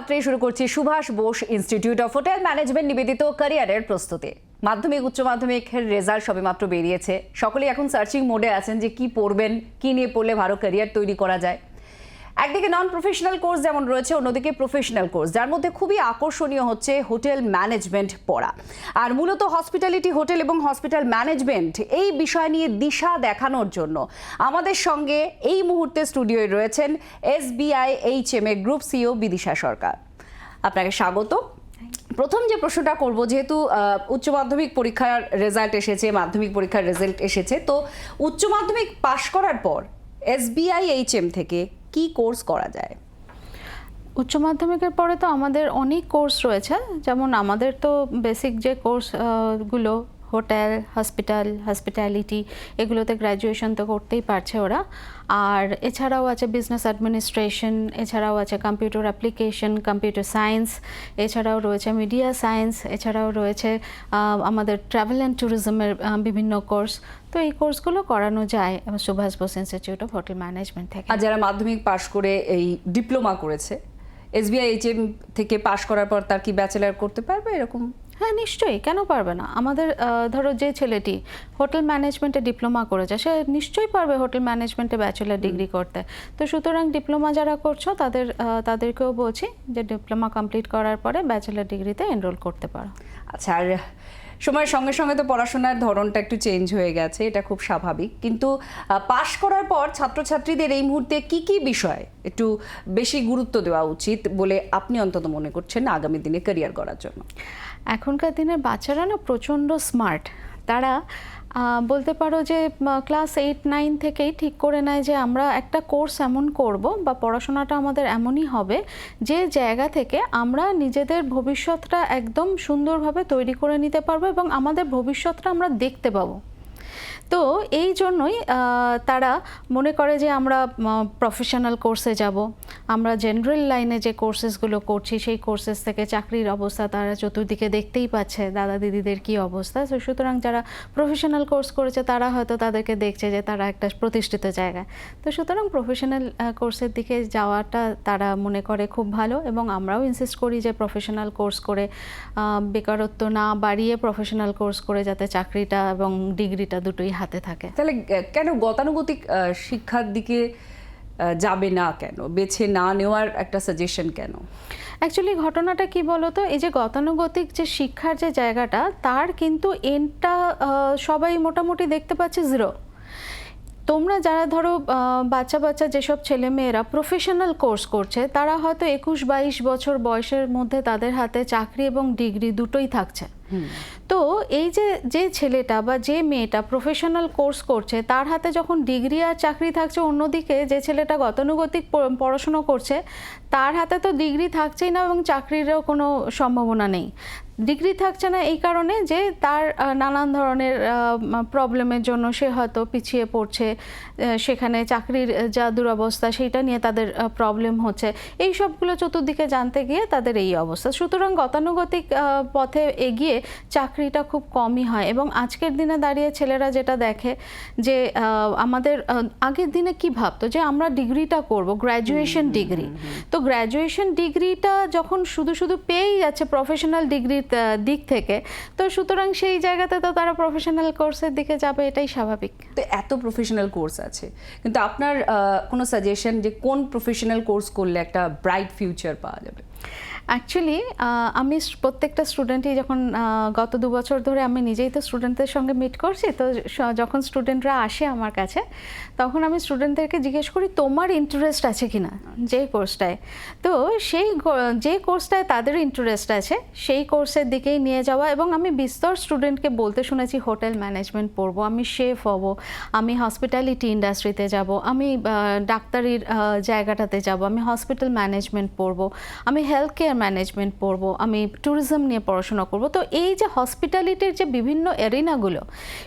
আত্রেই শুরু করছি Subhash Bose institute of hotel management নিবেদিত ক্যারিয়ারের প্রস্তুতি। মাধ্যমিক, উচ্চ মাধ্যমিকের রেজাল্ট সবে মাত্র বেরিয়েছে। সকলেই এখন সার্চিং মোডে আছেন যে কি পড়বেন, কি নিয়ে পড়লে ভালো ক্যারিয়ার তৈরি করা যায়। একদিকে নন প্রফেশনাল কোর্স যেমন রয়েছে, অন্যদিকে প্রফেশনাল কোর্স যার মধ্যে খুবই আকর্ষণীয় হচ্ছে হোটেল ম্যানেজমেন্ট পড়া। আর মূলত হসপিটালিটি হোটেল এবং হসপিটাল ম্যানেজমেন্ট এই বিষয় নিয়ে দিশা দেখানোর জন্য আমাদের সঙ্গে এই মুহূর্তে স্টুডিওয় রয়েছেন SBI H M A group C O Bidisha Sarkar. আপনাকে স্বাগত। প্রথম যে প্রশ্নটা করব, যেহেতু উচ্চ মাধ্যমিক পরীক্ষার রেজাল্ট এসেছে, মাধ্যমিক পরীক্ষার রেজাল্ট এসেছে, তো উচ্চ মাধ্যমিক পাশ করার পর এসবিআই এইচ এম থেকে কি কোর্স করা যায়? উচ্চ মাধ্যমিকের পরে তো আমাদের অনেক কোর্স রয়েছে। যেমন আমাদের তো বেসিক যে কোর্সগুলো, হোটেল হসপিটাল হসপিটালিটি এগুলোতে গ্র্যাজুয়েশন তো করতেই পারছে ওরা। আর এছাড়াও আছে বিজনেস অ্যাডমিনিস্ট্রেশন এছাড়াও আছে কম্পিউটার অ্যাপ্লিকেশন কম্পিউটার সায়েন্স এছাড়াও রয়েছে মিডিয়া সায়েন্স এছাড়াও রয়েছে আমাদের ট্রাভেল অ্যান্ড ট্যুরিজমের বিভিন্ন কোর্স তো এই কোর্সগুলো করানো যায় Subhash Bose institute of hotel management থেকে। আর যারা মাধ্যমিক পাশ করে এই ডিপ্লোমা করেছে এসবিআই এইচ এম থেকে পাশ করার পর তার কি ব্যাচেলার করতে পারবে এরকম? হ্যাঁ নিশ্চয়ই কেন পারবে না? আমাদের ধরো যে ছেলেটি হোটেল ম্যানেজমেন্টে ডিপ্লোমা করেছে সে নিশ্চয়ই পারবে হোটেল ম্যানেজমেন্টে ব্যাচেলার ডিগ্রি করতে। তো সুতরাং ডিপ্লোমা যারা করছ তাদের তাদেরকেও বলছি যে ডিপ্লোমা কমপ্লিট করার পরে ব্যাচেলার ডিগ্রিতে এনরোল করতে পারো। আচ্ছা আর সময়ের সঙ্গে সঙ্গে তো পড়াশোনার ধরনটা একটু চেঞ্জ হয়ে গেছে, এটা খুব স্বাভাবিক। কিন্তু পাশ করার পর ছাত্রছাত্রীদের এই মুহূর্তে কি কি বিষয় একটু বেশি গুরুত্ব দেওয়া উচিত বলে আপনি অন্তত মনে করছেন আগামী দিনে ক্যারিয়ার করার জন্য? এখনকার দিনের বাচ্চারা না প্রচণ্ড স্মার্ট তারা বলতে পারো যে ক্লাস এইট নাইন থেকেই ঠিক করে নেয় যে, আমরা একটা কোর্স এমন করব বা পড়াশোনাটা আমাদের এমনই হবে যে জায়গা থেকে আমরা নিজেদের ভবিষ্যৎটা একদম সুন্দরভাবে তৈরি করে নিতে পারব এবং আমাদের ভবিষ্যৎটা আমরা দেখতে পাবো। তো এই জন্যই তারা মনে করে যে আমরা প্রফেশনাল কোর্সে যাব। আমরা জেনারেল লাইনে যে কোর্সেসগুলো করছি, সেই কোর্সেস থেকে চাকরির অবস্থা তারা চতুর্দিকে দেখতেই পাচ্ছে, দাদা দিদিদের কি অবস্থা। তো সুতরাং যারা প্রফেশনাল কোর্স করেছে, তারা হয়তো তাদেরকে দেখছে যে তারা একটা প্রতিষ্ঠিত জায়গায়। তো সুতরাং প্রফেশনাল কোর্সের দিকে যাওয়াটা তারা মনে করে খুব ভালো এবং আমরাও ইনসিস্ট করি যে প্রফেশনাল কোর্স করে বেকারত্ব না বাড়িয়ে প্রফেশনাল কোর্স করে যাতে চাকরিটা এবং ডিগ্রিটা দুটোই হাতে থাকে। তাহলে কেন গতানুগতিক শিক্ষার দিকে যাবে না কেন? বেছে না নেওয়ার একটা সাজেশন কেন? অ্যাকচুয়ালি ঘটনাটা কি বলতো? এই যে গতানুগতিক যে শিক্ষার যে জায়গাটা তার কিন্তু এন্ডটা সবাই মোটামুটি দেখতে পাচ্ছে জিরো তোমরা যারা ধরো বাচ্চা বাচ্চা যেসব ছেলে মেয়েরা প্রফেশনাল কোর্স করছে তারা হয়তো একুশ বাইশ বছর বয়সের মধ্যে তাদের হাতে চাকরি এবং ডিগ্রি দুটোই থাকছে। তো এই যে যে ছেলেটা বা যে মেয়েটা প্রফেশনাল কোর্স করছে তার হাতে যখন ডিগ্রি আর চাকরি থাকছে অন্যদিকে যে ছেলেটা গতানুগতিক পড়াশুনো করছে তার হাতে তো ডিগ্রি থাকছেই না এবং চাকরিরও কোনো সম্ভাবনা নেই। ডিগ্রি থাকছে না এই কারণে যে তার নানান ধরনের প্রবলেমের জন্য সে হয়তো পিছিয়ে পড়ছে সেখানে চাকরির যা দুরবস্থা সেইটা নিয়ে তাদের প্রবলেম হচ্ছে। এই সবগুলো চতুর্দিকে জানতে গিয়ে তাদের এই অবস্থা। সুতরাং গতানুগতিক পথে এগিয়ে চাকরিটা খুব কমই হয় এবং আজকের দিনে দাঁড়িয়ে ছেলেরা যেটা দেখে যে আমাদের আগের দিনে কি ভাবতো যে আমরা ডিগ্রিটা করব গ্র্যাজুয়েশন ডিগ্রি তো গ্র্যাজুয়েশন ডিগ্রিটা যখন শুধু শুধু পেয়েই যাচ্ছে প্রফেশনাল ডিগ্রির দিক থেকে। তো সুতরাং সেই জায়গাতে তো তারা প্রফেশনাল কোর্সের দিকে যাবে, এটাই স্বাভাবিক। তো এত প্রফেশনাল কোর্স আছে। কিন্তু আপনার কোনো সাজেশন যে কোন প্রফেশনাল কোর্স করলে একটা ব্রাইট ফিউচার পাওয়া যাবে? অ্যাকচুয়ালি আমি প্রত্যেকটা স্টুডেন্টই যখন গত দু বছর ধরে আমি নিজেই তো স্টুডেন্টদের সঙ্গে মিট করছি, তো যখন স্টুডেন্টরা আসে আমার কাছে, তখন আমি স্টুডেন্টদেরকে জিজ্ঞেস করি, তোমার ইন্টারেস্ট আছে কি না যে কোর্সটায় তো সেই যে কোর্সটায় তাদের ইন্টারেস্ট আছে, সেই কোর্সের দিকেই নিয়ে যাওয়া এবং আমি বিস্তর স্টুডেন্টকে বলতে শুনেছি, হোটেল ম্যানেজমেন্ট পড়ব, আমি শেফ হব, আমি হসপিটালিটি ইন্ডাস্ট্রিতে যাব, আমি ডাক্তারির জায়গাটাতে যাব, আমি হসপিটাল ম্যানেজমেন্ট পড়ব, আমি হেলথ কেয়ার কেয়ার ম্যানেজমেন্ট পড়ব আমি ট্যুরিজম নিয়ে পড়াশোনা করব। তো এই যে হসপিটালিটির যে বিভিন্ন এরিনাগুলো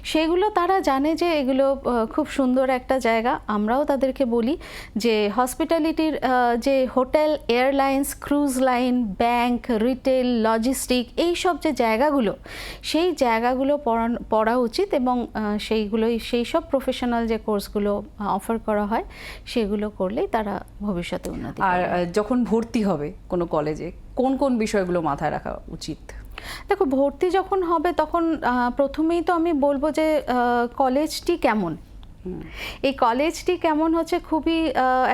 সেগুলো তারা জানে যে এগুলো খুব সুন্দর একটা জায়গা। আমরাও তাদেরকে বলি যে হসপিটালিটির যে hotel airlines cruise line bank retail logistic এই সব যে জায়গাগুলো সেই জায়গাগুলো পড়ান- পড়া উচিত এবং সেইগুলোই সেই সব প্রফেশনাল যে কোর্সগুলো অফার করা হয় সেগুলো করলেই তারা ভবিষ্যতে উন্নতি আর যখন ভর্তি হবে কোনো কলেজে কোন কোন বিষয়গুলো মাথায় রাখা উচিত? দেখো ভর্তি যখন হবে তখন প্রথমেই তো আমি বলব যে কলেজটি কেমন? এই কলেজটি কেমন হচ্ছে খুবই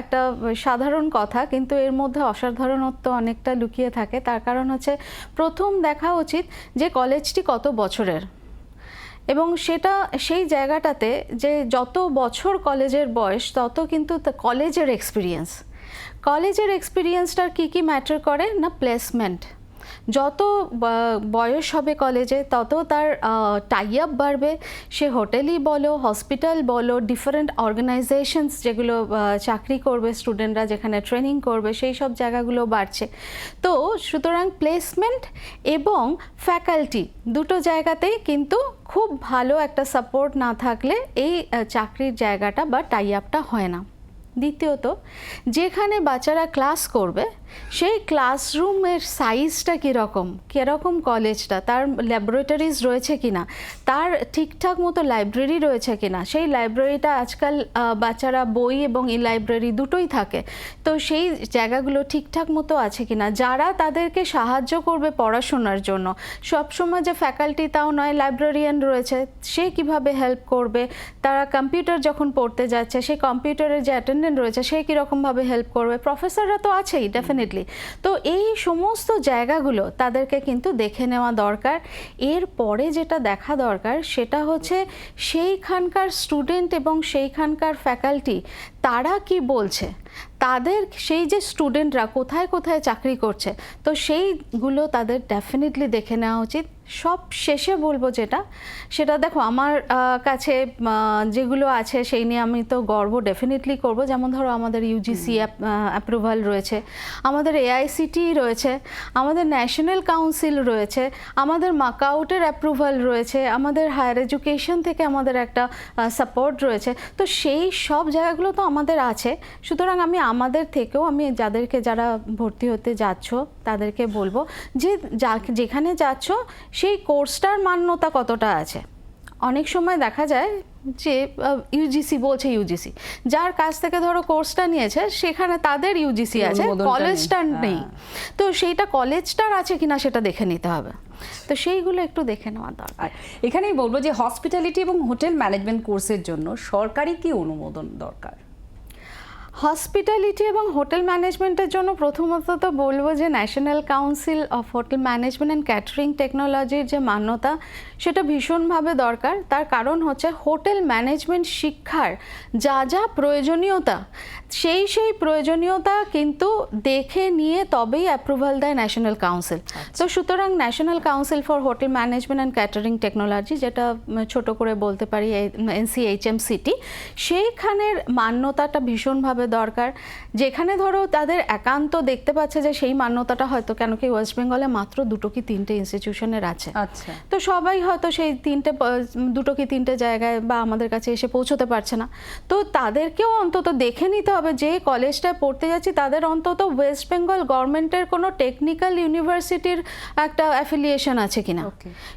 একটা সাধারণ কথা কিন্তু এর মধ্যে অসাধারণত্ব অনেকটা লুকিয়ে থাকে। তার কারণ হচ্ছে প্রথম দেখা উচিত যে কলেজটি কত বছরের? এবং সেটা, সেই জায়গাটাতে যে যত বছর কলেজের বয়স, তত কিন্তু কলেজের এক্সপিরিয়েন্স কলেজের এক্সপিরিয়েন্সটার কী কী ম্যাটার করে? না প্লেসমেন্ট যত বয়স হবে কলেজে, তত তার টাই আপ বাড়বে। সে হোটেলই বলো হসপিটাল বলো ডিফারেন্ট অর্গানাইজেশনস যেগুলো চাকরি করবে স্টুডেন্টরা যেখানে ট্রেনিং করবে, সেই সব জায়গাগুলো বাড়ছে। তো সুতরাং প্লেসমেন্ট এবং ফ্যাকাল্টি দুটো জায়গাতেই কিন্তু খুব ভালো একটা সাপোর্ট না থাকলে এই চাকরির জায়গাটা বা টাই আপটা হয় না। দ্বিতীয়ত, যেখানে বাচ্চারা ক্লাস করবে সেই ক্লাসরুমের সাইজটা কীরকম? কীরকম কলেজটা তার ল্যাবরেটরিজ রয়েছে কিনা? তার ঠিকঠাক মতো লাইব্রেরি রয়েছে কিনা? সেই লাইব্রেরিটা আজকাল বাচ্চারা বই এবং ই লাইব্রেরি দুটোই থাকে। তো সেই জায়গাগুলো ঠিকঠাক মতো আছে কিনা? যারা তাদেরকে সাহায্য করবে পড়াশোনার জন্য। সবসময় যে ফ্যাকাল্টি তাও নয় লাইব্রেরিয়ান রয়েছে। সে কীভাবে হেল্প করবে? তারা কম্পিউটার যখন পড়তে যাচ্ছে সেই কম্পিউটারের যে অ্যাটেন্ডেন্ট রয়েছে, সে কীরকমভাবে হেল্প করবে? প্রফেসররা তো আছেই ডেফিনেটলি তো এই সমস্ত জায়গাগুলো তাদেরকে কিন্তু দেখে নেওয়া দরকার। এর পরে যেটা দেখা দরকার, সেটা হচ্ছে সেইখানকার স্টুডেন্ট এবং সেইখানকার ফ্যাকাল্টি তারা কি বলছে? তাদের সেই যে স্টুডেন্টরা কোথায় কোথায় চাকরি করছে, তো সেইগুলো তাদের ডেফিনেটলি দেখে নেওয়া উচিত। সব শেষে বলব যেটা সেটা দেখো আমার কাছে যেগুলো আছে সেই নিয়ে আমি তো গর্ব ডেফিনেটলি করব। যেমন ধরো আমাদের ইউজিসি অ্যাপ্রুভাল রয়েছে আমাদের এআইসিটি রয়েছে আমাদের ন্যাশনাল কাউন্সিল রয়েছে আমাদের মাকাউটের অ্যাপ্রুভাল রয়েছে আমাদের হায়ার এডুকেশন থেকে আমাদের একটা সাপোর্ট রয়েছে। তো সেই সব জায়গাগুলো তো আমাদের আছে। সুতরাং আমি আমাদের থেকেও আমি যাদেরকে যারা ভর্তি হতে যাচ্ছ তাদেরকে বলব যে যা- যেখানে যাচ্ছ সেই কোর্সটার মান্যতা কতটা আছে? অনেক সময় দেখা যায় যে ইউজিসি বলছে ইউজিসি যার কাছ থেকে ধরো কোর্সটা নিয়েছে সেখানে তাদের ইউজিসি আছে কলেজটা নেই। হ্যাঁ। তো সেইটা কলেজটার আছে কিনা সেটা দেখে নিতে হবে। তো সেইগুলো একটু দেখে নেওয়া দরকার। এখানেই বলব যে হসপিটালিটি এবং হোটেল ম্যানেজমেন্ট কোর্সের জন্য সরকারি কি অনুমোদন দরকার? হসপিটালিটি এবং হোটেল ম্যানেজমেন্টের জন্য প্রথমত তো বলব যে national council of hotel management and catering টেকনোলজির যে মান্যতা সেটা ভীষণভাবে দরকার। তার কারণ হচ্ছে হোটেল ম্যানেজমেন্ট শিক্ষার যা যা প্রয়োজনীয়তা সেই সেই প্রয়োজনীয়তা কিন্তু দেখে নিয়ে তবেই অ্যাপ্রুভাল দেয় ন্যাশনাল কাউন্সিল। তো সুতরাং national council for hotel management and catering technology যেটা ছোট করে বলতে পারি এনসিএইচএমসিটি সেইখানের মান্যতাটা ভীষণভাবে দরকার। যেখানে ধরো তাদের একান্ত দেখতে পাচ্ছে যে সেই মান্যতাটা হয়তো কেন কি ওয়েস্ট বেঙ্গলে মাত্র দুটো কি তিনটে ইনস্টিটিউশনের আছে। আচ্ছা। তো সবাই হয়তো সেই তিনটে দুটো কি তিনটে জায়গায় বা আমাদের কাছে এসে পৌঁছতে পারছে না। তো তাদেরকেও অন্তত দেখে নিতে হবে যে কলেজটায় পড়তে যাচ্ছি তাদের অন্তত ওয়েস্ট বেঙ্গল গভর্নমেন্টের কোনো টেকনিক্যাল ইউনিভার্সিটির একটা অ্যাফিলিয়েশন আছে কিনা।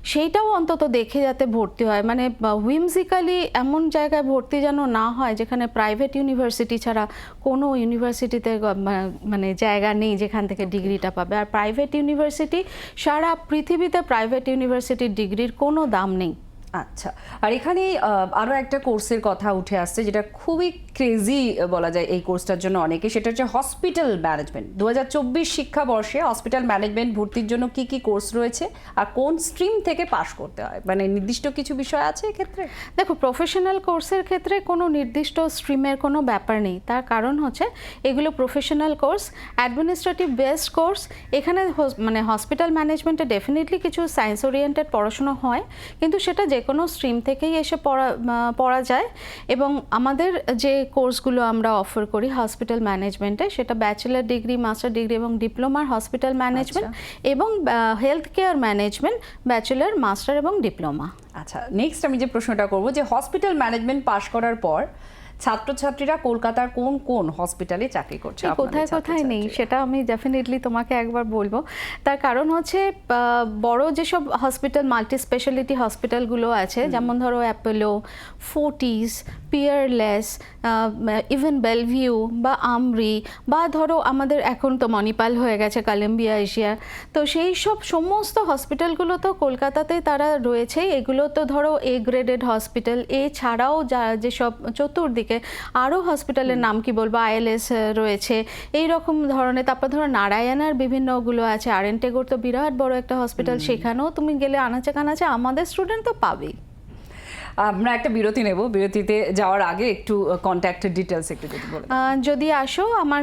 সেইটাও অন্তত দেখে যাতে ভর্তি হয়। মানে হুইমজিক্যালি এমন জায়গায় ভর্তি যেন না হয় যেখানে প্রাইভেট ইউনিভার্সিটি ছাড়া কোনো ইউনিভার্সিটিতে মানে জায়গা নেই যেখান থেকে ডিগ্রিটা পাবে। আর প্রাইভেট ইউনিভার্সিটি সারা পৃথিবীতে প্রাইভেট ইউনিভার্সিটির ডিগ্রির কোনো দাম নেই। আচ্ছা। আর এখানে আরও একটা কোর্সের কথা উঠে আসছে যেটা খুবই ক্রেজি বলা যায় এই কোর্সটার জন্য অনেকে সেটা হচ্ছে হসপিটাল ম্যানেজমেন্ট দু হাজার চব্বিশ শিক্ষাবর্ষে হসপিটাল ম্যানেজমেন্ট ভর্তির জন্য কি কি কোর্স রয়েছে আর কোন স্ট্রিম থেকে পাশ করতে হয়? মানে নির্দিষ্ট কিছু বিষয় আছে এক্ষেত্রে? দেখো প্রফেশনাল কোর্সের ক্ষেত্রে কোনো নির্দিষ্ট স্ট্রিমের কোনো ব্যাপার নেই। তার কারণ হচ্ছে, এগুলো professional course administrative based course এখানে মানে হসপিটাল ম্যানেজমেন্টে ডেফিনেটলি কিছু সায়েন্স ওরিয়েন্টেড পড়াশুনো হয়, কিন্তু সেটা যে কোনো স্ট্রিম থেকেই এসে পড়া পড়া যায়। এবং আমাদের যে কোর্সগুলো আমরা অফার করি হসপিটাল ম্যানেজমেন্টে সেটা ব্যাচেলার ডিগ্রি মাস্টার ডিগ্রি এবং ডিপ্লোমার হসপিটাল ম্যানেজমেন্ট এবং health care management bachelor master এবং ডিপ্লোমা আচ্ছা নেক্সট আমি যে প্রশ্নটা করব যে হসপিটাল ম্যানেজমেন্ট পাশ করার পর ছাত্রছাত্রীরা কলকাতার কোন কোন হসপিটালে চাকরি করছে কোথায় কোথায় নেই সেটা আমি ডেফিনেটলি তোমাকে একবার বলব। তার কারণ হচ্ছে বড় যেসব হসপিটাল মাল্টি স্পেশালিটি হসপিটালগুলো আছে যেমন ধরো Apollo Fortis Peerless even Belle Vue বা আমরি বা ধরো আমাদের এখন তো মণিপাল হয়ে গেছে কলম্বিয়া এশিয়া তো সেই সব সমস্ত হসপিটালগুলো তো কলকাতাতে তারা রয়েছে। এগুলো তো ধরো এ গ্রেডেড হসপিটাল এছাড়াও যা যেসব চতুর্দিকে আরও হসপিটালের নাম কি বলব? আইএলএস রয়েছে। এই রকম ধরনের তারপর ধরো নারায়ণার বিভিন্নগুলো আছে। আর এন টেগোর তো বিরাট বড় একটা হসপিটাল সেখানেও তুমি গেলে আনাচে কানাচে আমাদের স্টুডেন্ট তো পাবেই। আমরা একটা বিরতি নেব। বিরতিতে যাওয়ার আগে একটু কন্ট্যাক্টের ডিটেলস একটু যদি বলে আহ, যদি আসো আমার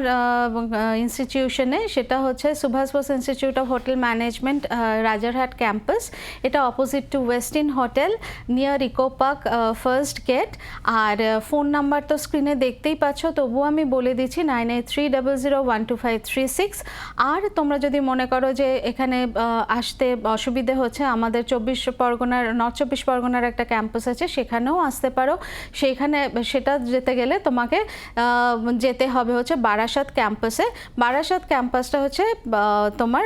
ইনস্টিটিউশনে সেটা হচ্ছে Subhash Bose institute of hotel management Rajarhat campus এটা opposite to Westin hotel near eco park first gate R phone number তো স্ক্রিনে দেখতেই পাচ্ছ তবুও আমি বলে দিচ্ছি nine eight three double zero one two five three six আর তোমরা যদি মনে করো যে এখানে আসতে অসুবিধে হচ্ছে আমাদের চব্বিশ পরগনার নর্থ চব্বিশ পরগনার একটা ক্যাম্পাস আছে সেখানেও আসতে পারো। সেখানে সেটা যেতে গেলে তোমাকে যেতে হবে হচ্ছে বারাসাত ক্যাম্পাসে বারাসাত ক্যাম্পাসটা হচ্ছে তোমার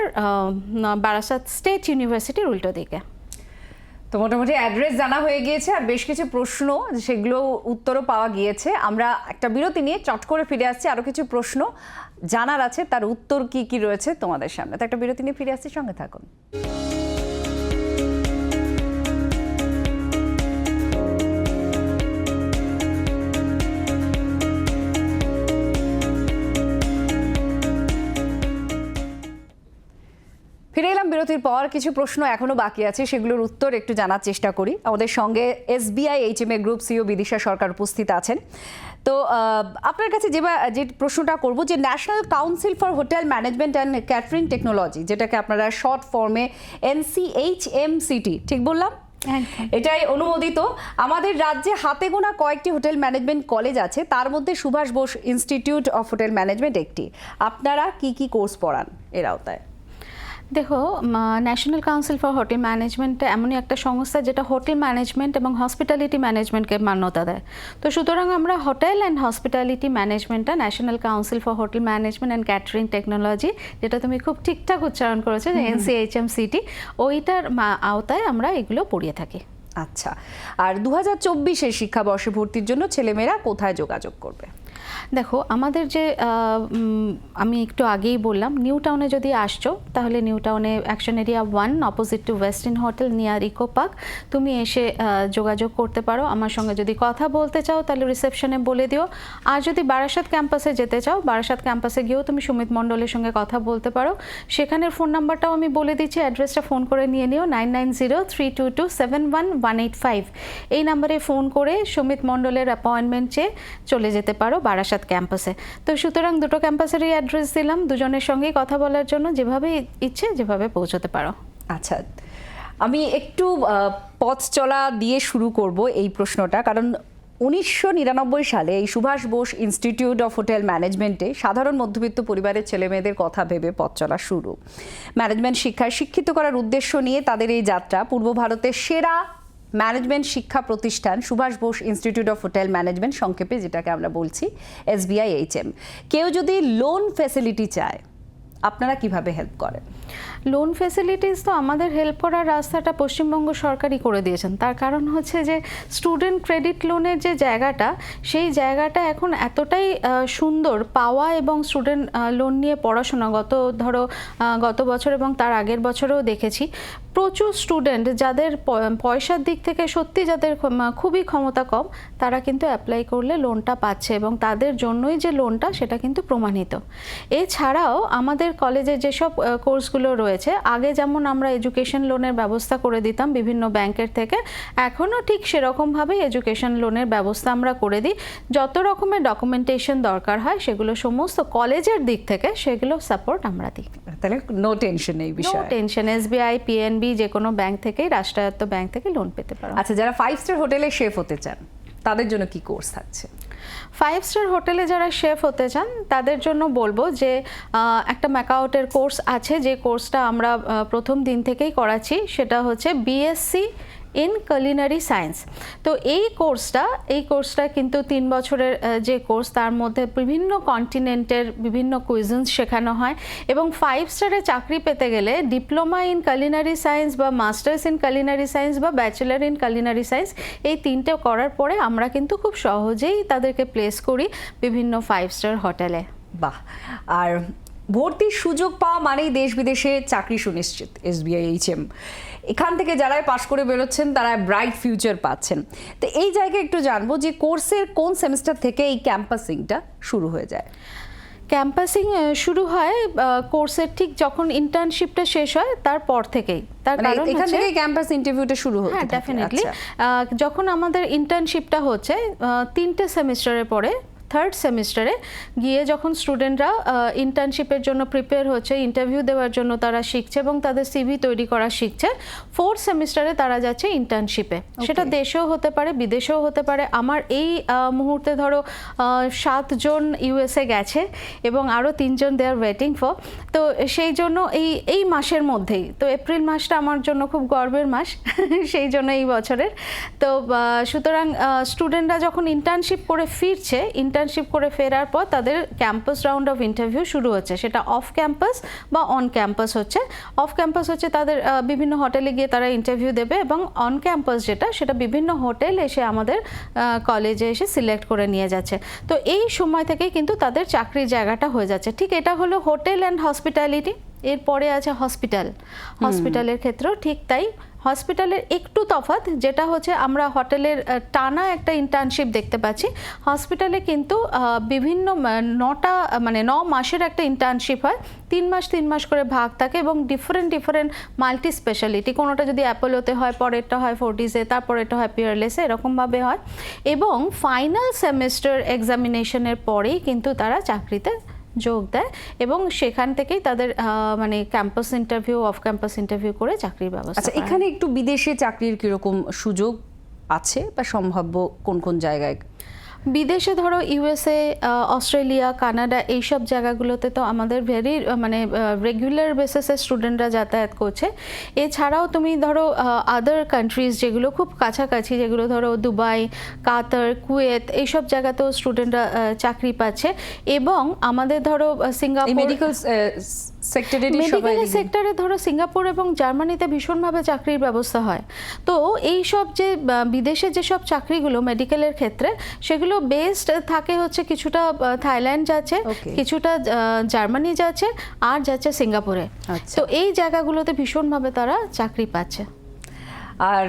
বারাসাত স্টেট ইউনিভার্সিটির উল্টো দিকে। তো মোটামুটি অ্যাড্রেস জানা হয়ে গিয়েছে, আর বেশ কিছু প্রশ্ন, সেগুলো উত্তরও পাওয়া গিয়েছে। আমরা একটা বিরতি নিয়ে চট করে ফিরে আসছি আরও কিছু প্রশ্ন জানার আছে, তার উত্তর কি কি রয়েছে তোমাদের সামনে। তো একটা বিরতি নিয়ে ফিরে আসছি, সঙ্গে থাকুন। বিরতির পর কিছু প্রশ্ন এখনও বাকি আছে সেগুলোর উত্তর একটু জানার চেষ্টা করি। আমাদের সঙ্গে SBI HM A group C O Bidisha Sarkar উপস্থিত আছেন। তো আপনার কাছে যে যে প্রশ্নটা করব যে national council for hotel management and catering technology যেটাকে আপনারা শর্ট ফর্মে এনসিএইচএমসিটি ঠিক বললাম। এটাই অনুমোদিত। আমাদের রাজ্যে হাতে গোনা কয়েকটি হোটেল ম্যানেজমেন্ট কলেজ আছে তার মধ্যে Subhash Bose institute of hotel management একটি। আপনারা কি কি কোর্স পড়ান এর আওতায়? দেখো national council for hotel management এমনই একটা সংস্থা যেটা হোটেল ম্যানেজমেন্ট এবং হসপিটালিটি ম্যানেজমেন্টকে মান্যতা দেয়। তো সুতরাং আমরা hotel and hospitality ম্যানেজমেন্টটা national council for hotel management and catering technology যেটা তুমি খুব ঠিকঠাক উচ্চারণ করেছ যে এনসিএইচএমসিটি ওইটার আওতায় আমরা এগুলো পড়িয়ে থাকি। আচ্ছা আর দু হাজার চব্বিশের শিক্ষাবর্ষে ভর্তির জন্য ছেলেমেয়েরা কোথায় যোগাযোগ করবে? দেখো, আমাদের যে আমি একটু আগেই বললাম, নিউ টাউনে যদি আসছো, তাহলে নিউ টাউনে action area one, opposite to western hotel near eco park, তুমি এসে যোগাযোগ করতে পারো। আমার সঙ্গে যদি কথা বলতে চাও, তাহলে রিসেপশনে বলে দিও। আর যদি বারাসাত ক্যাম্পাসে যেতে চাও, বারাসাত ক্যাম্পাসে গিয়েও তুমি সুমিত মণ্ডলের সঙ্গে কথা বলতে পারো। সেখানের ফোন নাম্বারটাও আমি বলে দিচ্ছি, অ্যাড্রেসটা ফোন করে নিয়ে নিও, nine nine zero three two two seven one one eight five. এই নাম্বারে ফোন করে সুমিত মণ্ডলের অ্যাপয়েন্টমেন্ট চেয়ে চলে যেতে পারো বারাসাত ক্যাম্পাসে। তো সুতরাং দুটো ক্যাম্পাসেরই অ্যাড্রেস দিলাম, দুজনের সঙ্গেই কথা বলার জন্য যেভাবে ইচ্ছে যেভাবে পৌঁছতে পারো। আচ্ছা আমি একটু পথ চলা দিয়ে শুরু করব এই প্রশ্নটা, কারণ উনিশশো নিরানব্বই সালে এই Subhash Bose institute of hotel ম্যানেজমেন্টে সাধারণ মধ্যবিত্ত পরিবারের ছেলেমেয়েদের কথা ভেবে পথ চলা শুরু। ম্যানেজমেন্ট শিক্ষায় শিক্ষিত করার উদ্দেশ্য নিয়ে তাদের এই যাত্রা পূর্ব ভারতের সেরা ম্যানেজমেন্ট শিক্ষা প্রতিষ্ঠান Subhash Bose institute of hotel management সংক্ষেপে যেটাকে আমরা বলছি এসবিআই এইচএম কেউ যদি লোন ফেসিলিটি চায়, আপনারা কীভাবে হেল্প করেন? লোন ফেসিলিটিস তো আমাদের হেল্প করার রাস্তাটা পশ্চিমবঙ্গ সরকারই করে দিয়েছেন। তার কারণ হচ্ছে যে স্টুডেন্ট ক্রেডিট লোনের যে জায়গাটা, সেই জায়গাটা এখন এতটাই সুন্দর পাওয়া এবং স্টুডেন্ট লোন নিয়ে পড়াশোনা। গত, ধরো গত বছর এবং তার আগের বছরেও দেখেছি। প্রচুর স্টুডেন্ট যাদের পয়সার দিক থেকে সত্যি যাদের খুবই ক্ষমতা কম তারা কিন্তু অ্যাপ্লাই করলে লোনটা পাচ্ছে এবং তাদের জন্যই যে লোনটা সেটা কিন্তু প্রমাণিত। এছাড়াও আমাদের কলেজে যেসব কোর্সগুলো রয়েছে আগে যেমন আমরা এডুকেশন লোনের ব্যবস্থা করে দিতাম বিভিন্ন ব্যাংকের থেকে এখনও ঠিক সেরকমভাবে এডুকেশন লোনের ব্যবস্থা আমরা করে দিই। যত রকমের ডকুমেন্টেশন দরকার হয় সেগুলো সমস্ত কলেজের দিক থেকে সেগুলো সাপোর্ট আমরা দিই। তাহলে নো টেনশন এই নো বিষয়ে। টেনশন এসবিআই পিএনবি যে কোনো ব্যাংক থেকেই রাষ্ট্রায়ত্ত ব্যাংক থেকে লোন পেতে পারো। আচ্ছা যারা ফাইভ স্টার হোটেলে শেফ হতে চান তাদের জন্য কি কোর্স থাকছে? ফাইভ স্টার হোটেলে যারা শেফ হতে চান তাদের জন্য বলব যে একটা ম্যাকাউটের কোর্স আছে যে কোর্সটা আমরা প্রথম দিন থেকেই করাচ্ছি সেটা হচ্ছে বিএসসি ইন culinary সায়েন্স তো এই কোর্সটা এই কোর্সটা কিন্তু তিন বছরের যে কোর্স তার মধ্যে বিভিন্ন কন্টিনেন্টের বিভিন্ন কুইজন্স শেখানো হয় এবং ফাইভ স্টারে চাকরি পেতে গেলে ডিপ্লোমা ইন culinary সায়েন্স বা মাস্টার্স ইন culinary সায়েন্স বা ব্যাচেলার ইন culinary সায়েন্স এই তিনটে করার পরে আমরা কিন্তু খুব সহজেই তাদেরকে প্লেস করি বিভিন্ন ফাইভ স্টার হোটেলে বাহ! আর ভর্তির সুযোগ পাওয়া মানেই দেশ বিদেশে চাকরি সুনিশ্চিত এসবিআই এইচএম এখান থেকে যারাই পাশ করে বেরোচ্ছেন তারা ব্রাইট ফিউচার পাচ্ছেন তো এই জায়গায় একটু জানব যে কোর্সের কোন সেমিস্টার থেকে এই ক্যাম্পাসিংটা শুরু হয়ে যায় ক্যাম্পাসিং শুরু হয় কোর্সের ঠিক যখন ইন্টার্নশিপটা শেষ হয় তারপর থেকেই তার মানে কারণ এখান থেকে ক্যাম্পাস ইন্টারভিউটা শুরু হ্যাঁ থাকে। ডেফিনেটলি আচ্ছা। যখন আমাদের ইন্টার্নশিপটা হচ্ছে তিনটে সেমিস্টারের পরে থার্ড সেমিস্টারে গিয়ে যখন স্টুডেন্টরা ইন্টার্নশিপের জন্য প্রিপেয়ার হচ্ছে ইন্টারভিউ দেওয়ার জন্য তারা শিখছে এবং তাদের সিভি তৈরি করা শিখছে ফোর্থ সেমিস্টারে তারা যাচ্ছে ইন্টার্নশিপে সেটা দেশেও হতে পারে বিদেশেও হতে পারে। আমার এই মুহূর্তে ধরো সাতজন ইউএসএ গেছে এবং আরও তিনজন দে আর ওয়েটিং ফর তো সেই জন্য এই এই মাসের মধ্যেই তো এপ্রিল মাসটা আমার জন্য খুব গর্বের মাস সেই জন্য এই বছরের। তো সুতরাং স্টুডেন্টরা যখন ইন্টার্নশিপ করে ফিরছে ইন্টার্নশিপ করে ফেরার পর তাদের ক্যাম্পাস রাউন্ড অফ ইন্টারভিউ শুরু হচ্ছে। সেটা অফ ক্যাম্পাস বা অন ক্যাম্পাস হচ্ছে। অফ ক্যাম্পাস হচ্ছে তাদের বিভিন্ন হোটেলে গিয়ে তারা ইন্টারভিউ দেবে এবং অন ক্যাম্পাস যেটা সেটা বিভিন্ন হোটেল এসে আমাদের কলেজে এসে সিলেক্ট করে নিয়ে যাচ্ছে। তো এই সময় থেকেই কিন্তু তাদের চাকরির জায়গাটা হয়ে যাচ্ছে। ঠিক এটা হলো হোটেল অ্যান্ড হসপিটালিটি এরপরে আছে হসপিটাল হসপিটালের ক্ষেত্রেও ঠিক তাই। হসপিটালের একটু তফাৎ, যেটা হচ্ছে আমরা হোটেলের টানা একটা ইন্টার্নশিপ দেখতে পাচ্ছি। হসপিটালে কিন্তু বিভিন্ন নটা মানে ন মাসের একটা ইন্টার্নশিপ হয়। তিন মাস তিন মাস করে ভাগ থাকে এবং ডিফারেন্ট ডিফারেন্ট মাল্টি স্পেশালিটি কোনোটা যদি অ্যাপোলোতে হয়, পরেরটা হয় ফোর্টিসে তারপরেরটা হয় পিয়ারলেসে, এরকমভাবে হয়। এবং ফাইনাল সেমিস্টার এক্সামিনেশনের পরেই কিন্তু তারা চাকরিতে যোগ দেয় এবং সেখান থেকেই তাদের মানে campus interview off campus interview করে চাকরির ব্যবস্থা আচ্ছা এখানে একটু বিদেশে চাকরির কীরকম সুযোগ আছে বা সম্ভাব্য কোন কোন জায়গায়? বিদেশে ধরো ইউএসএ অস্ট্রেলিয়া, কানাডা এইসব জায়গাগুলোতে তো আমাদের ভেরি মানে রেগুলার বেসিসে স্টুডেন্টরা যাতায়াত করছে। এছাড়াও তুমি ধরো আদার কান্ট্রিজ যেগুলো খুব কাছাকাছি, যেগুলো ধরো দুবাই, কাতার, কুয়েত, এইসব জায়গাতেও স্টুডেন্টরা চাকরি পাচ্ছে। এবং আমাদের ধরো সিঙ্গাপুর মেডিকেল সেক্টরের সবাই মেডিকেল সেক্টরে ধরো সিঙ্গাপুর এবং জার্মানিতে ভীষণভাবে চাকরির ব্যবস্থা হয়। তো এই সব যে বিদেশে যেসব চাকরিগুলো মেডিকেলের ক্ষেত্রে সেগুলো বেস্ট থাকে হচ্ছে কিছুটা থাইল্যান্ড যাচ্ছে কিছুটা জার্মানি যাচ্ছে আর যাচ্ছে সিঙ্গাপুরে আচ্ছা। তো এই জায়গাগুলোতে ভীষণভাবে তারা চাকরি পাচ্ছে। আর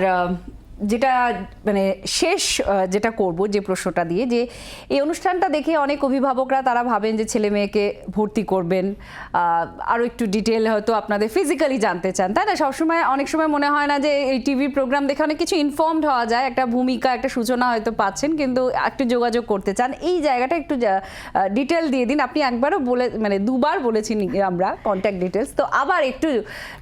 যেটা মানে শেষ যেটা করব যে প্রশ্নটা দিয়ে যে এই অনুষ্ঠানটা দেখে অনেক অভিভাবকরা তারা ভাবেন যে ছেলে মেয়েকে ভর্তি করবেন। আরও একটু ডিটেল হয়তো আপনাদের ফিজিক্যালি জানতে চান, তাই না? সবসময়, অনেক সময় মনে হয় না যে এই টিভি প্রোগ্রাম দেখে অনেক কিছু ইনফর্মড হওয়া যায়, একটা ভূমিকা, একটা সূচনা হয়তো পাচ্ছেন, কিন্তু একটু যোগাযোগ করতে চান। এই জায়গাটা একটু ডিটেল দিয়ে দিন। আপনি একবারও বলে মানে দুবার বলেছি আমরা কন্ট্যাক্ট ডিটেলস তো আবার একটু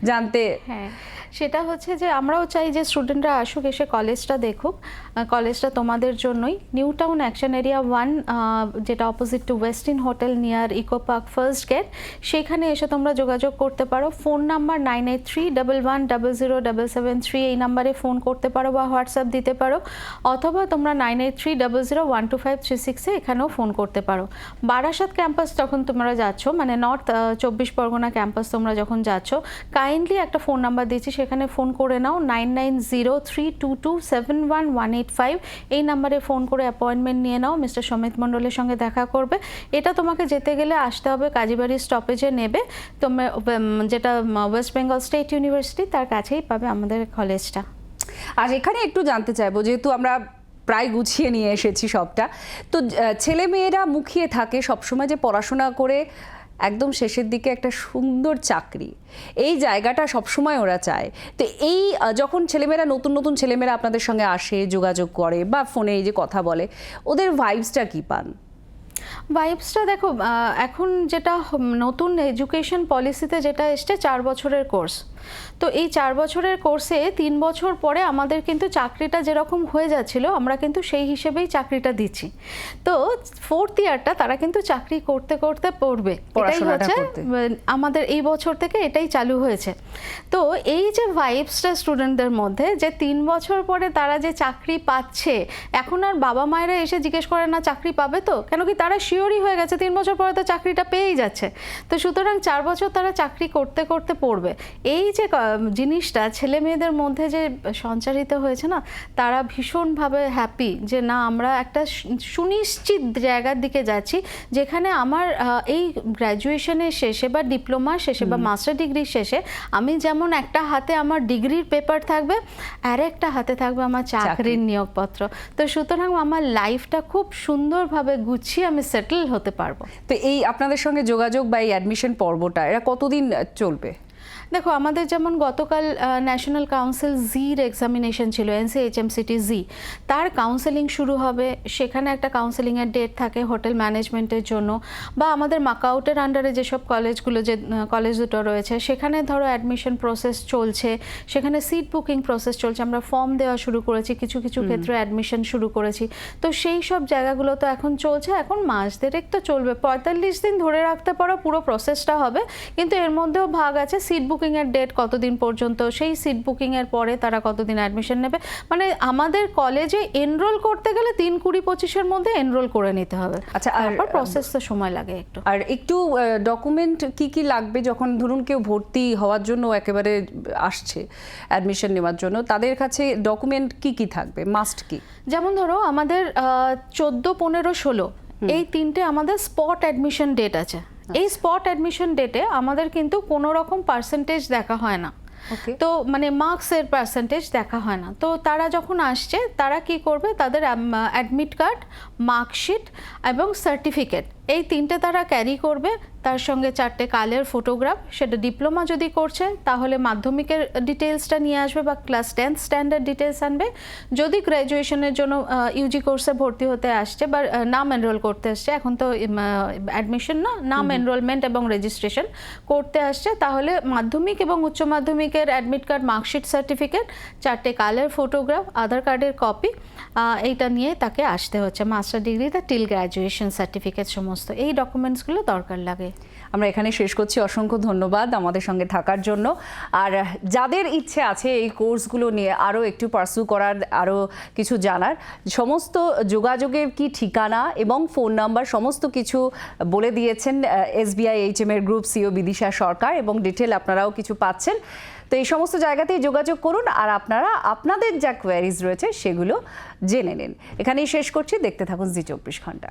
জানতে হ্যাঁ। সেটা হচ্ছে যে আমরাও চাই যে স্টুডেন্টরা আসুক, এসে কলেজটা দেখুক। কলেজটা তোমাদের জন্যই। New town action area one যেটা opposite to Westin hotel near eco park first gate সেখানে এসে তোমরা যোগাযোগ করতে পারো। Phone number nine eight three double one double zero double seven three এই নাম্বারে ফোন করতে পারো বা হোয়াটসঅ্যাপ দিতে পারো। অথবা তোমরা nine eight three double zero one two five three সিক্সে এখানেও ফোন করতে পারো। বারাসাত ক্যাম্পাস যখন তোমরা যাচ্ছ মানে নর্থ চব্বিশ পরগনা ক্যাম্পাস তোমরা যখন যাচ্ছ কাইন্ডলি একটা ফোন নাম্বার দিচ্ছি সেখানে ফোন করে নাও nine nine zero three two two seven one one eight five এই নাম্বারে ফোন করে অ্যাপয়েন্টমেন্ট নিয়ে নাও মিস্টার সমিত মণ্ডলের সঙ্গে দেখা করবে। এটা তোমাকে যেতে গেলে আসতে হবে কাজীবাড়ি স্টপেজে নেবে। তোমরা যেটা ওয়েস্ট বেঙ্গল স্টেট ইউনিভার্সিটি তার কাছেই পাবে আমাদের কলেজটা আর এখানে একটু জানতে চাইব, যেহেতু আমরা প্রায় গুছিয়ে নিয়ে এসেছি সবটা, তো ছেলে মেয়েরা মুখিয়ে থাকে সবসময় যে পড়াশোনা করে একদম শেষের দিকে একটা সুন্দর চাকরি। এই জায়গাটা সবসময় ওরা চায়। তো এই যখন ছেলেমেয়েরা, নতুন নতুন ছেলেমেয়েরা আপনাদের সঙ্গে আসে, যোগাযোগ করে বা ফোনে এই যে কথা বলে, ওদের ভাইবসটা কী পান? ভাইবসটা দেখো এখন যেটা নতুন এডুকেশন পলিসিতে যেটা এসছে, চার বছরের কোর্স তো এই চার বছরের কোর্সে তিন বছর পরে আমাদের কিন্তু চাকরিটা যেরকম হয়ে যাচ্ছিল আমরা কিন্তু সেই হিসেবেই চাকরিটা দিচ্ছি। তো ফোর্থ ইয়ারটা তারা কিন্তু চাকরি করতে করতে পড়বে। এটাই হচ্ছে আমাদের এই বছর থেকে এটাই চালু হয়েছে। তো এই যে ভাইবসটা স্টুডেন্টদের মধ্যে যে তিন বছর পরে তারা যে চাকরি পাচ্ছে এখন আর বাবা মায়েরা এসে জিজ্ঞেস করে না চাকরি পাবে তো? কেন কি তারা শিওরই হয়ে গেছে তিন বছর পরে তো চাকরিটা পেয়েই যাচ্ছে। তো সুতরাং চার বছর তারা চাকরি করতে করতে পড়বে। এই যে ক- জিনিসটা ছেলে মেয়েদের মধ্যে যে সঞ্চারিত হয়েছে না তারা ভীষণভাবে হ্যাপি যে না আমরা একটা সুনিশ্চিত জায়গার দিকে যাচ্ছি যেখানে আমার এই গ্র্যাজুয়েশনের শেষে বা ডিপ্লোমা শেষে বা মাস্টার ডিগ্রি শেষে আমি যেমন একটা হাতে আমার ডিগ্রির পেপার থাকবে আর একটা হাতে থাকবে আমার চাকরির নিয়োগপত্র। তো সুতরাং আমার লাইফটা খুব সুন্দরভাবে গুছিয়ে আমি সেটেল হতে পারব। তো এই আপনাদের সঙ্গে যোগাযোগ বা এই অ্যাডমিশন পর্বটা এরা কতদিন চলবে? দেখো আমাদের যেমন গতকাল ন্যাশনাল কাউন্সিল জির এক্সামিনেশন ছিল এনসিএইচএমসিটি জি তার কাউন্সেলিং শুরু হবে সেখানে একটা কাউন্সেলিংয়ের ডেট থাকে হোটেল ম্যানেজমেন্টের জন্য বা আমাদের মাকাউটের আন্ডারে যেসব কলেজগুলো যে কলেজ দুটো রয়েছে সেখানে ধরো অ্যাডমিশন প্রসেস চলছে সেখানে সিট বুকিং প্রসেস চলছে আমরা ফর্ম দেওয়া শুরু করেছি কিছু কিছু ক্ষেত্রে অ্যাডমিশন শুরু করেছি। তো সেই সব জায়গাগুলো তো এখন চলছে এখন মাস দেড়েক তো চলবে পঁয়তাল্লিশ দিন ধরে রাখতে পারো পুরো প্রসেসটা হবে কিন্তু এর মধ্যেও ভাগ আছে সিট বুকিংয়ের ডেট কতদিন পর্যন্ত? সেই সিট বুকিংয়ের পরে তারা কতদিন অ্যাডমিশন নেবে? মানে আমাদের কলেজে এনরোল করতে গেলে তিন কুড়ি পঁচিশের মধ্যে এনরোল করে নিতে হবে। আচ্ছা, আর, তারপর প্রসেস তো সময় লাগে একটু। আর একটু ডকুমেন্ট কি কি লাগবে? যখন ধরুন কেউ ভর্তি হওয়ার জন্য একেবারে আসছে অ্যাডমিশন নেওয়ার জন্য তাদের কাছে ডকুমেন্ট কি কি থাকবে? মাস্ট কি? যেমন ধরো আমাদের চোদ্দ পনেরো ষোলো এই তিনটে আমাদের স্পট অ্যাডমিশন ডেট আছে। এই স্পট অ্যাডমিশন ডেটে আমাদের কিন্তু কোনো রকম পার্সেন্টেজ দেখা হয় না। তো মানে মার্কসের পার্সেন্টেজ দেখা হয় না। তো তারা যখন আসছে তারা কি করবে? তাদের অ্যাডমিট কার্ড মার্কশিট এবং সার্টিফিকেট এই তিনটে তারা ক্যারি করবে। তার সঙ্গে চারটে কালের ফটোগ্রাফ সেটা ডিপ্লোমা যদি করছে তাহলে মাধ্যমিকের ডিটেলসটা নিয়ে আসবে বা ক্লাস টেন্থ স্ট্যান্ডার্ড ডিটেলস আনবে। যদি গ্র্যাজুয়েশনের জন্য ইউজি কোর্সে ভর্তি হতে আসছে বা নাম এনরোল করতে আসছে এখন তো অ্যাডমিশন না নাম এনরোলমেন্ট এবং রেজিস্ট্রেশন করতে আসছে তাহলে মাধ্যমিক এবং উচ্চ মাধ্যমিকের অ্যাডমিট কার্ড মার্কশিট সার্টিফিকেট চারটে কালের ফটোগ্রাফ আধার কার্ডের কপি এইটা নিয়ে তাকে আসতে হচ্ছে। মাস্টার ডিগ্রিতে টিল গ্র্যাজুয়েশন সার্টিফিকেট সমস্ত এই ডকুমেন্টসগুলো দরকার লাগে। আমরা এখানে শেষ করছি। অসংখ্য ধন্যবাদ আমাদের সঙ্গে থাকার জন্য। আর যাদের ইচ্ছে আছে এই কোর্সগুলো নিয়ে আরও একটু পার্সু করার আরও কিছু জানার, সমস্ত যোগাযোগের কি ঠিকানা এবং ফোন নাম্বার সমস্ত কিছু বলে দিয়েছেন এসবিআই এইচএম এর group C O Bidisha Sarkar এবং ডিটেল আপনারাও কিছু পাচ্ছেন। তো এই সমস্ত জায়গাতেই যোগাযোগ করুন আর আপনারা, আপনাদের যা কোয়ারিজ রয়েছে সেগুলো জেনে নিন। এখানেই শেষ করছি। দেখতে থাকুন জি চব্বিশ ঘণ্টা।